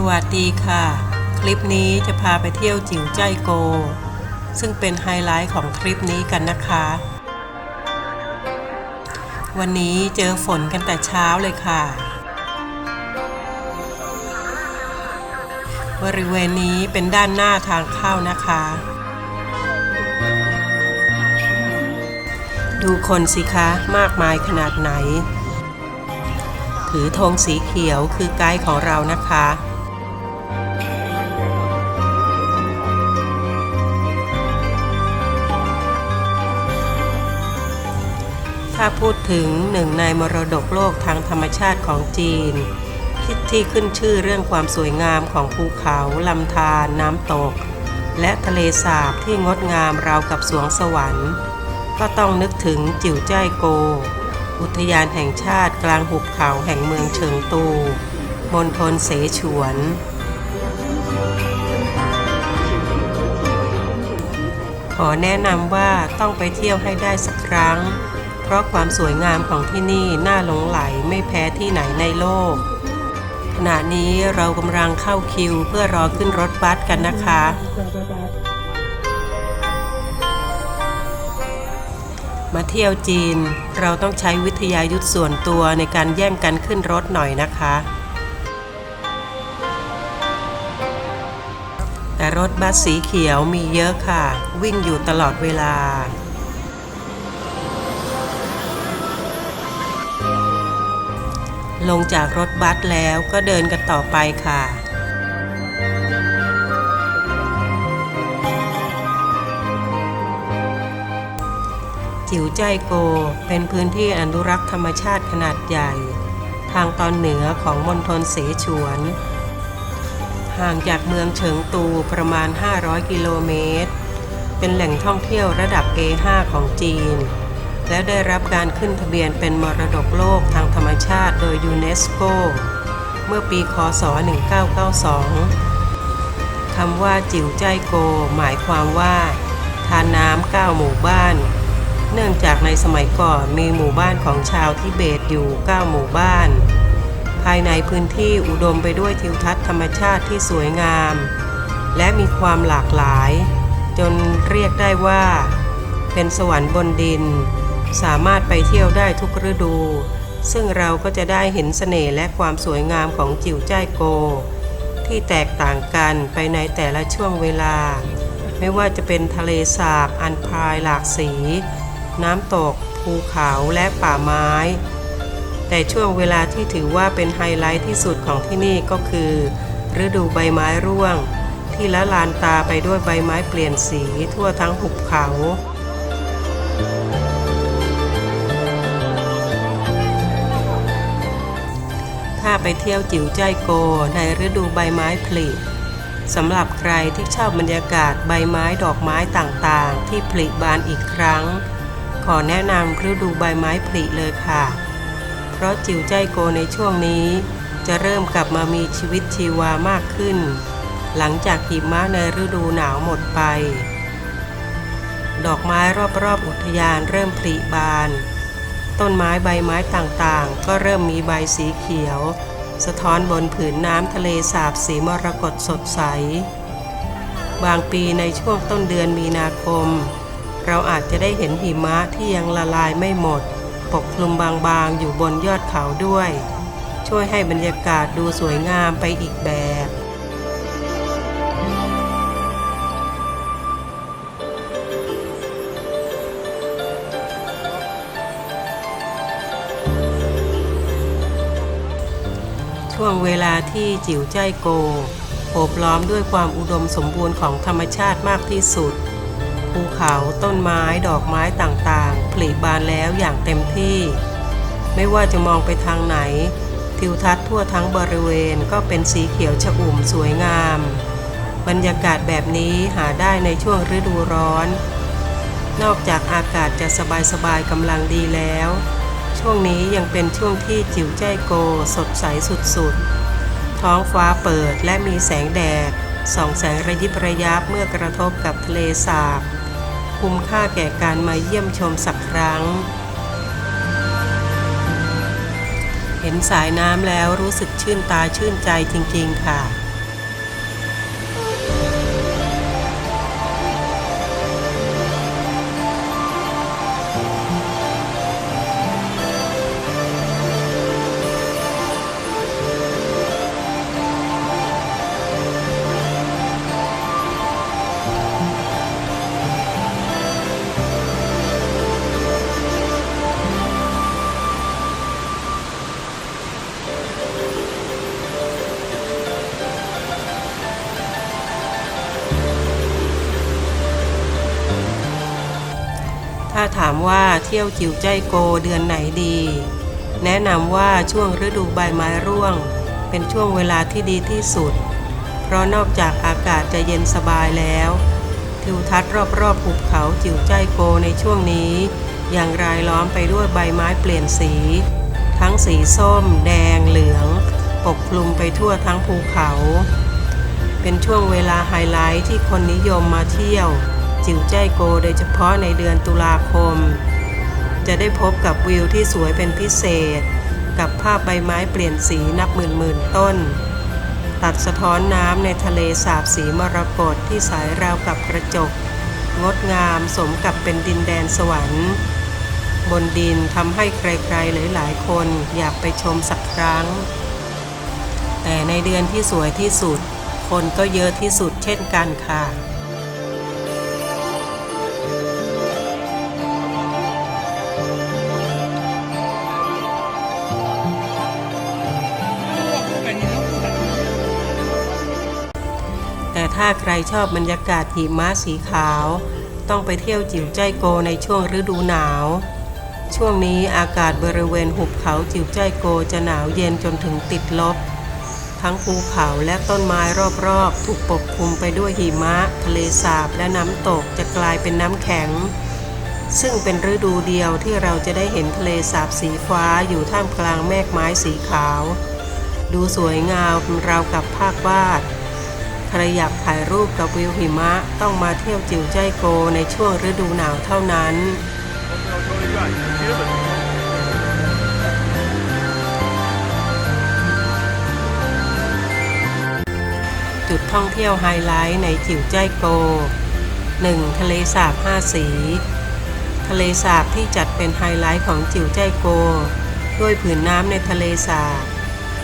สวัสดีค่ะ คลิปนี้จะพาไปเที่ยวจิ๋วใจโก ซึ่งเป็นไฮไลท์ของคลิปนี้กันนะคะ วันนี้เจอฝนกันแต่เช้าเลยค่ะ บริเวณนี้เป็นด้านหน้าทางเข้านะคะ ดูคนสิคะมากมายขนาดไหนถือธงสีเขียวคือไกด์ของเรานะคะ ถ้าพูดถึงหนึ่งในมรดกโลกทางธรรมชาติของจีนที่ที่ขึ้นชื่อเรื่องความสวยงามของภูเขาลำธารน้ำตก และทะเลสาบที่งดงามราวกับสวงสวรรค์ ก็ต้องนึกถึงจิ๋วจ้ายโก อุทยานแห่งชาติกลางหุบเขาแห่งเมืองเฉิงตูมณฑลเสฉวนขอแนะนำว่าต้องไปเที่ยวให้ได้สักครั้ง เพราะความสวยงามของที่นี่น่าหลงไหลไม่แพ้ที่ไหนในโลก ขณะนี้เรากำลังเข้าคิวเพื่อรอขึ้นรถบัสกันนะคะ มาเที่ยวจีน เราต้องใช้วิทยายุทธส่วนตัวในการแย่งกันขึ้นรถหน่อยนะคะแต่รถบัสสีเขียวมีเยอะค่ะ วิ่งอยู่ตลอดเวลา ลงจากรถบัสแล้วก็เดินกันต่อไปค่ะ จิ๋วใจโกเป็นพื้นที่อนุรักษ์ธรรมชาติขนาดใหญ่ ทางตอนเหนือของมณฑลเสฉวน ห่างจากเมืองเฉิงตูประมาณ 500 กิโลเมตร เป็นแหล่งท่องเที่ยวระดับ A5 ของจีน และได้รับการขึ้นทะเบียนเป็นมรดกโลกทางธรรมชาติโดยยูเนสโก เมื่อปีคศ 1992 คำว่าจิ๋วใจโก หมายความว่า ทานน้ำเก้าหมู่บ้าน เนื่องจากในสมัยก่อนมีหมู่บ้านของชาวทิเบตอยู่ 9 หมู่บ้าน ภายในพื้นที่อุดมไปด้วยทิวทัศน์ธรรมชาติที่สวยงาม และมีความหลากหลาย จนเรียกได้ว่า เป็นสวรรค์บนดิน สามารถไปเที่ยวได้ทุกฤดู ซึ่งเราก็จะได้เห็นเสน่ห์และความสวยงามของจิ๋วจ้ายโก ที่แตกต่างกันไปในแต่ละช่วงเวลา ไม่ว่าจะเป็นทะเลสาบอันพรายหลากสี น้ำตก ภูเขาและป่าไม้ แต่ช่วงเวลาที่ถือว่าเป็นไฮไลท์ที่สุดของที่นี่ก็คือ ฤดูใบไม้ร่วง ที่ละลานตาไปด้วยใบไม้เปลี่ยนสีทั่วทั้งหุบเขาาไปเที่ยวจิ๋วใจโก ในฤดูใบไม้ผลิสำหรับใครที่ชอบบรรยากาศใบไม้ดอกไม้ต่างๆ ที่ผลิบานอีกครั้ง ขอแนะนำฤดูใบไม้ผลิเลยค่ะ เพราะจิ๋วใจโกในช่วงนี้ จะเริ่มกลับมามีชีวิตชีวามากขึ้น หลังจากหิมะในฤดูหนาวหมดไป ดอกไม้รอบๆอุทยานเริ่มผลิบาน ต้นไม้ใบไม้ต่างๆ ก็เริ่มมีใบสีเขียว สะท้อนบนผืนน้ำทะเลสาบสีมรกตสดใส บางปีในช่วงต้นเดือนมีนาคม เราอาจจะได้เห็นหิมะที่ยังละลายไม่หมด ปกคลุมบางๆอยู่บนยอดเขาด้วย ช่วยให้บรรยากาศดูสวยงามไปอีกแบบ ช่วงเวลาที่จิ๋วใจโกโอบล้อมด้วยความอุดมสมบูรณ์ของธรรมชาติมากที่สุด ภูเขาต้นไม้ดอกไม้ต่างๆผลิบานแล้วอย่างเต็มที่ ไม่ว่าจะมองไปทางไหน ทิวทัศน์ทั่วทั้งบริเวณก็เป็นสีเขียวชอุ่มสวยงาม บรรยากาศแบบนี้หาได้ในช่วงฤดูร้อน นอกจากอากาศจะสบายๆกำลังดีแล้ว ช่วงนี้ยังเป็นช่วงที่จิ๋วใจโก สดใสสุดๆ ท้องฟ้าเปิดและมีแสงแดดส่องแสงระยิบระยับเมื่อกระทบกับทะเลสาบ คุ้มค่าแก่การมาเยี่ยมชมสักครั้ง เหห็นสายน้ำแล้วรู้สึกชื่นตาชื่นใจจริงๆค่ะ ถ้าถามว่าเที่ยวจิวใจโกเดือนไหนดี แนะนำว่าช่วงฤดูใบไม้ร่วง เป็นช่วงเวลาที่ดีที่สุด เพราะนอกจากอากาศจะเย็นสบายแล้ว ทิวทัศน์รอบๆภูเขาจิ๋วใจโกในช่วงนี้ อยังรายล้อมไปด้วยใบไม้เปลี่ยนสี ทั้งสีส้ม แดง เหลือง ปกคลุมไปทั่วทั้งภูเขา เป็นช่วงเวลาไฮไลท์ที่คนนิยมมาเที่ยว จิ๋วใจโกโดยเฉพาะในเดือนตุลาคม จะได้พบกับวิวที่สวยเป็นพิเศษ กับภาพใบไม้เปลี่ยนสีนับหมื่นหมื่นต้น ตัดสะท้อนน้ำในทะเลสาบสีมรกตที่ใสราวกับกระจก งดงามสมกับเป็นดินแดนสวรรค์ บนดินทำให้ใครๆหลายๆ คนอยากไปชมสักครั้ง แต่ในเดือนที่สวยที่สุดคนก็เยอะที่สุดเช่นกันค่ะ ถ้าใครชอบบรรยากาศหิมะสีขาว ต้องไปเที่ยวจิ๋วใจโกในช่วงฤดูหนาว ช่วงนี้อากาศบริเวณหุบเขาจิ๋วใจโกจะหนาวเย็นจนถึงติดลบ ทั้งภูเขาและต้นไม้รอบๆ ถูกปกคลุมไปด้วยหิมะ ทะเลสาบและน้ำตกจะกลายเป็นน้ำแข็ง ซึ่งเป็นฤดูเดียวที่เราจะได้เห็นทะเลสาบสีฟ้าอยู่ท่ามกลางเมฆไม้สีขาว ดูสวยงามราวกับภาพวาด ใครอยากถ่ายรูปกับวิวหิมะต้องมาเที่ยวจิวใจโกในช่วงฤดูหนาวเท่านั้น จุดท่องเที่ยวไฮไลท์ในจิวใจโก 1. ทะเลสาบห้าสี ทะเลสาบที่จัดเป็นไฮไลท์ของจิวใจโก ด้วยผืนน้ำในทะเลสาบ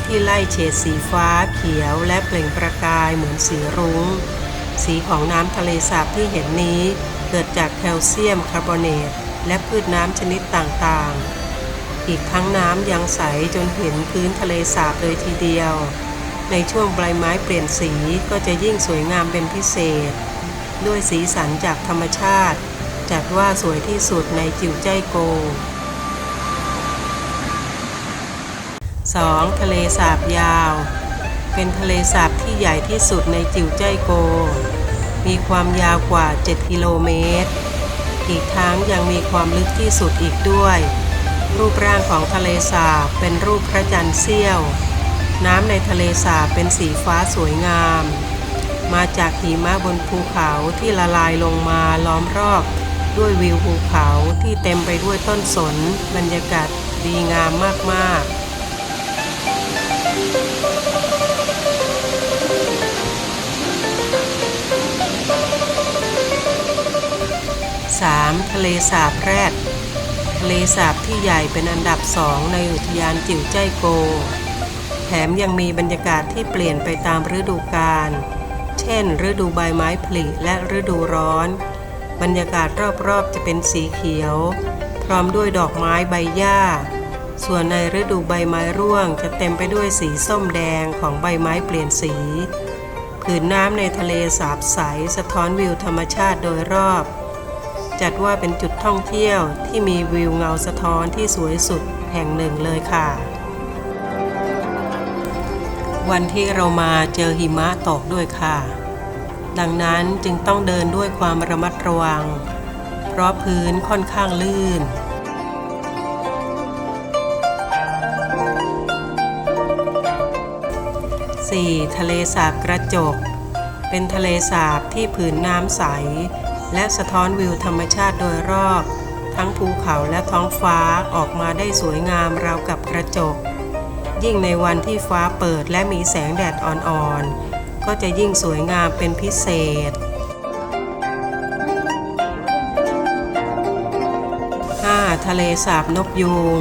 ที่ไล่เฉดสีฟ้าเขียวและเปล่งประกายเหมือนสีรุง้ง สีของน้ำทะเลสาบที่เห็นนี้เกิดจากแคลเซียมคาร์บอเนตและพืชน้ำชนิดต่างๆ อีกทั้งน้ำยังใสจนเห็นพื้นทะเลสาบเลยทีเดียว ในช่วงใบไม้เปลี่ยนสีก็จะยิ่งสวยงามเป็นพิเศษ ด้วยสีสันจากธรรมชาติ จัดว่าสวยที่สุดในจิ๋วใจโก 2. ทะเลสาบยาว เป็นทะเลสาบที่ใหญ่ที่สุดในจิ๋วใจโก มีความยาวกว่า 7 กิโลเมตร อีกทั้งยังมีความลึกที่สุดอีกด้วย รูปร่างของทะเลสาบเป็นรูปพระจันทร์เสี้ยว น้ำในทะเลสาบเป็นสีฟ้าสวยงาม มาจากหิมะบนภูเขาที่ละลายลงมาล้อมรอบด้วยวิวภูเขาที่เต็มไปด้วยต้นสน บรรยากาศดีงามมาก ๆ 3. ทะเลสาบแรดทะเลสาบที่ใหญ่เป็นอันดับสองในอุทยานจิ๋วใจโก แถมยังมีบรรยากาศที่เปลี่ยนไปตามฤดูกาล เช่น ฤดูใบไม้ผลิและฤดูร้อน บรรยากาศรอบๆจะเป็นสีเขียว พร้อมด้วยดอกไม้ใบหญ้า ส่วนในฤดูใบไม้ร่วงจะเต็มไปด้วยสีส้มแดงของใบไม้เปลี่ยนสี ผืนน้ำในทะเลสาบใสสะท้อนวิวธรรมชาติโดยรอบ จัดว่าเป็นจุดท่องเที่ยวที่มีวิวเงาสะท้อนที่สวยสุดแห่งหนึ่งเลยค่ะ วันที่เรามาเจอหิมะตกด้วยค่ะ ดังนั้นจึงต้องเดินด้วยความระมัดระวัง เพราะพื้นค่อนข้างลื่น 4. ทะเลสาบกระจก เป็นทะเลสาบที่ผืนน้ำใส และสะท้อนวิวธรรมชาติโดยรอบ ทั้งภูเขาและท้องฟ้าออกมาได้สวยงามราวกับกระจก ยิ่งในวันที่ฟ้าเปิดและมีแสงแดดอ่อนๆ ก็จะยิ่งสวยงามเป็นพิเศษ 5. ทะเลสาบนกยูง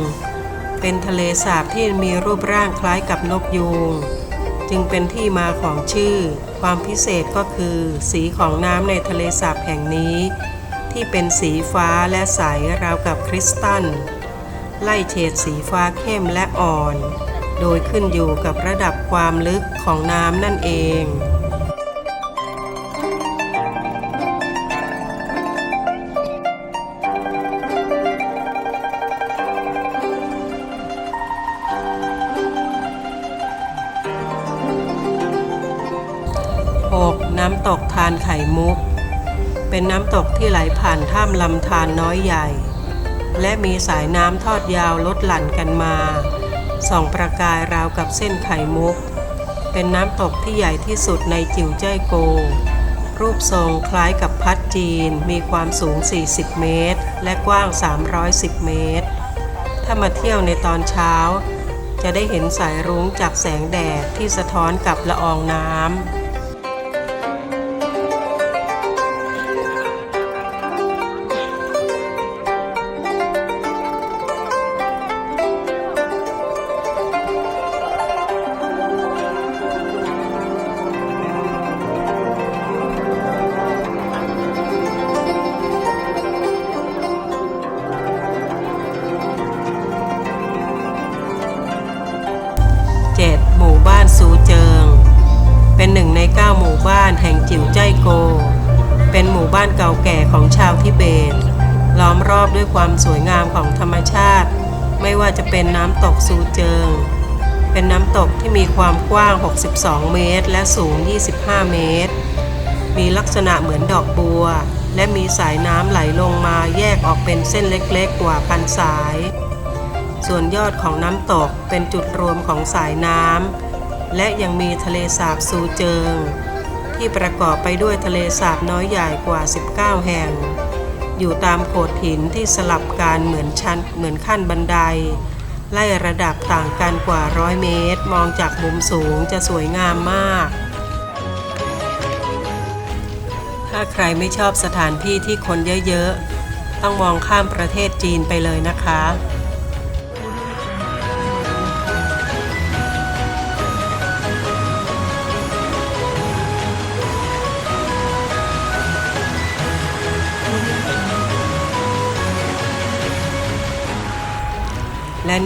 เป็นทะเลสาบที่มีรูปร่างคล้ายกับนกยูง จึงเป็นที่มาของชื่อ ความพิเศษก็คือ สีของน้ำในทะเลสาบแห่งนี้ ที่เป็นสีฟ้าและใสราวกับคริสตัล ไล่เฉดสีฟ้าเข้มและอ่อน โดยขึ้นอยู่กับระดับความลึกของน้ำนั่นเอง น้ำตกทานไข่มุก เป็นน้ำตกที่ไหลผ่านถ้ำลำธารน้อยใหญ่ และมีสายน้ำทอดยาวลดหลั่นกันมาส่องประกายราวกับเส้นไข่มุก เป็นน้ำตกที่ใหญ่ที่สุดในจิวเจ้ยโก รูปทรงคล้ายกับพัดจีน มีความสูง 40 เมตร และกว้าง 310 เมตร ถ้ามาเที่ยวในตอนเช้า จะได้เห็นสายรุ้งจากแสงแดดที่สะท้อนกับละอองน้ำ 9 หมู่บ้านแห่งจิ๋วใจายโก เป็นหมู่บ้านเก่าแก่ของชาวทิเบต ล้อมรอบด้วยความสวยงามของธรรมชาติ ไม่ว่าจะเป็นน้ำตกซูเจิง เป็นน้ำตกที่มีความกว้าง 62 เมตร และสูง 25 เมตร มีลักษณะเหมือนดอกบัว และมีสายน้ำไหลลงมาแยกออกเป็นเส้นเล็กๆ กว่าพันสาย ส่วนยอดของน้ำตกเป็นจุดรวมของสายน้ำ และยังมีทะเลสาบซูเจิง ที่ประกอบไปด้วยทะเลสาบน้อยใหญ่กว่า 19 แห่ง อยู่ตามโขดหินที่สลับกันเหมือนชั้นเหมือนขั้นบันได ไล่ระดับต่างกันกว่าร้อยเมตร มองจากมุมสูงจะสวยงามมาก ถ้าใครไม่ชอบสถานที่ที่คนเยอะๆ ต้องมองข้ามประเทศจีนไปเลยนะคะ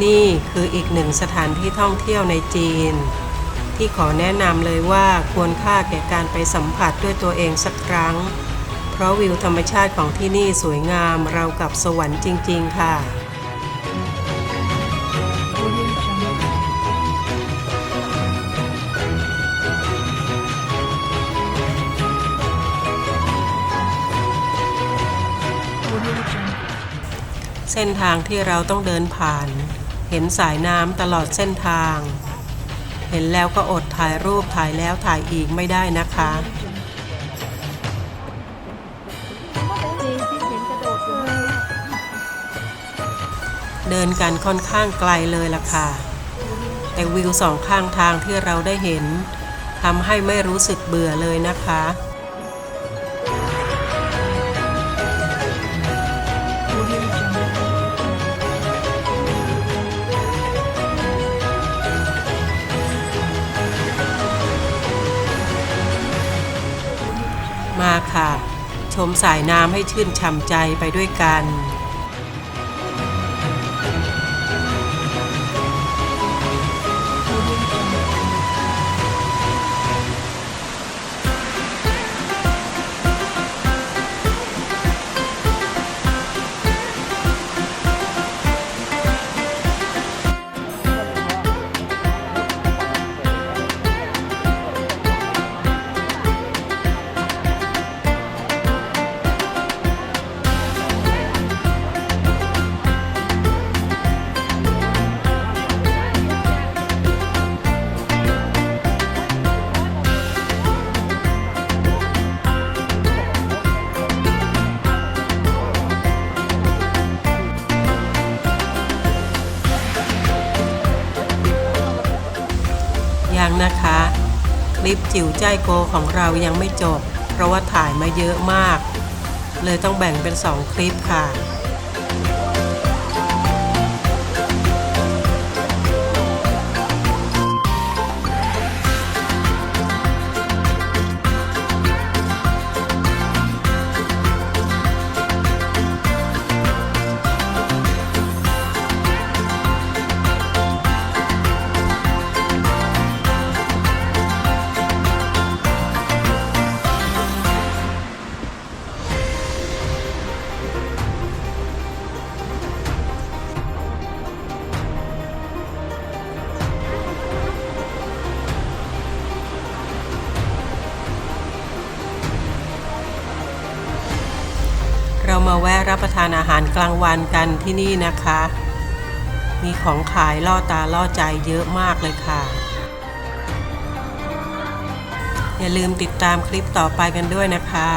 นี่คืออีกหนึ่งสถานที่ท่องเที่ยวในจีน ที่ขอแนะนำเลยว่าควรค่าแก่การไปสัมผัสด้วยตัวเองสักครั้ง เพราะวิวธรรมชาติของที่นี่สวยงามราวกับสวรรค์จริง ๆ ค่ะเส้นทางที่เราต้องเดินผ่าน ห็นสายน้ำตลอดเส้นทาง เห็นแล้วก็อดถ่ายรูปถ่ายแล้วถ่ายอีกไม่ได้นะคะเดินกันค่อนข้างไกลเลยล่ะค่ะ แต่วิวสองข้างทางที่เราได้เห็นทำให้ไม่รู้สึกเบื่อเลยนะคะ มสายน้ำให้ชื่นช่ำใจไปด้วยกัน ลิปจิ๋วใจโกของเรายังไม่จบ เพราะว่าถ่ายมาเยอะมาก เลยต้องแบ่งเป็น 2 คลิปค่ะ เรามาแวะรับประทานอาหารกลางวันกันที่นี่นะคะ มีของขายล่อตาล่อใจเยอะมากเลยค่ะ อย่าลืมติดตามคลิปต่อไปกันด้วยนะคะ